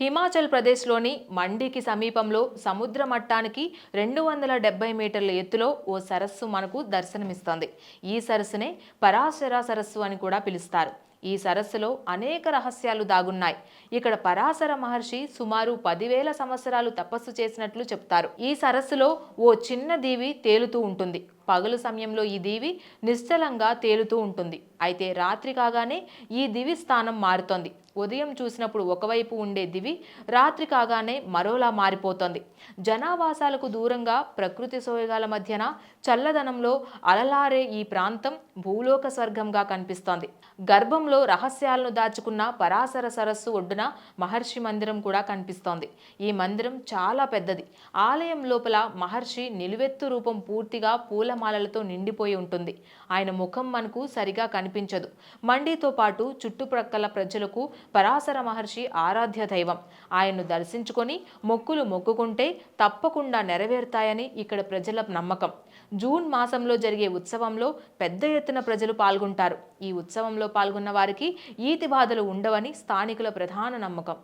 హిమాచల్ ప్రదేశ్లోని మండికి సమీపంలో సముద్ర మట్టానికి రెండు వందల డెబ్బై మీటర్ల ఎత్తులో ఓ సరస్సు మనకు దర్శనమిస్తోంది. ఈ సరస్సునే పరాశర సరస్సు అని కూడా పిలుస్తారు. ఈ సరస్సులో అనేక రహస్యాలు దాగున్నాయి. ఇక్కడ పరాశర మహర్షి సుమారు పదివేల సంవత్సరాలు తపస్సు చేసినట్లు చెప్తారు. ఈ సరస్సులో ఓ చిన్న దీవి తేలుతూ ఉంటుంది. పగలు సమయంలో ఈ దీవి నిశ్చలంగా తేలుతూ ఉంటుంది. అయితే రాత్రి కాగానే ఈ దివి స్థానం మారుతోంది. ఉదయం చూసినప్పుడు ఒకవైపు ఉండే దివి రాత్రి కాగానే మరోలా మారిపోతోంది. జనావాసాలకు దూరంగా ప్రకృతి సోయగాల మధ్యన చల్లదనంలో అలలారే ఈ ప్రాంతం భూలోక స్వర్గంగా కనిపిస్తోంది. గర్భంలో రహస్యాలను దాచుకున్న పరాశర సరస్సు ఒడ్డున మహర్షి మందిరం కూడా కనిపిస్తోంది. ఈ మందిరం చాలా పెద్దది. ఆలయం లోపల మహర్షి నిలువెత్తు రూపం పూర్తిగా పూల పూలమాలలతో నిండిపోయి ఉంటుంది. ఆయన ముఖం మనకు సరిగా కనిపించదు. మండీతో పాటు చుట్టుప్రక్కల ప్రజలకు పరాశర మహర్షి ఆరాధ్య దైవం. ఆయన్ను దర్శించుకొని మొక్కులు మొక్కుకుంటే తప్పకుండా నెరవేరుతాయని ఇక్కడ ప్రజల నమ్మకం. జూన్ మాసంలో జరిగే ఉత్సవంలో పెద్ద ఎత్తున ప్రజలు పాల్గొంటారు. ఈ ఉత్సవంలో పాల్గొన్న వారికి ఈతి బాధలు ఉండవని స్థానికుల ప్రధాన నమ్మకం.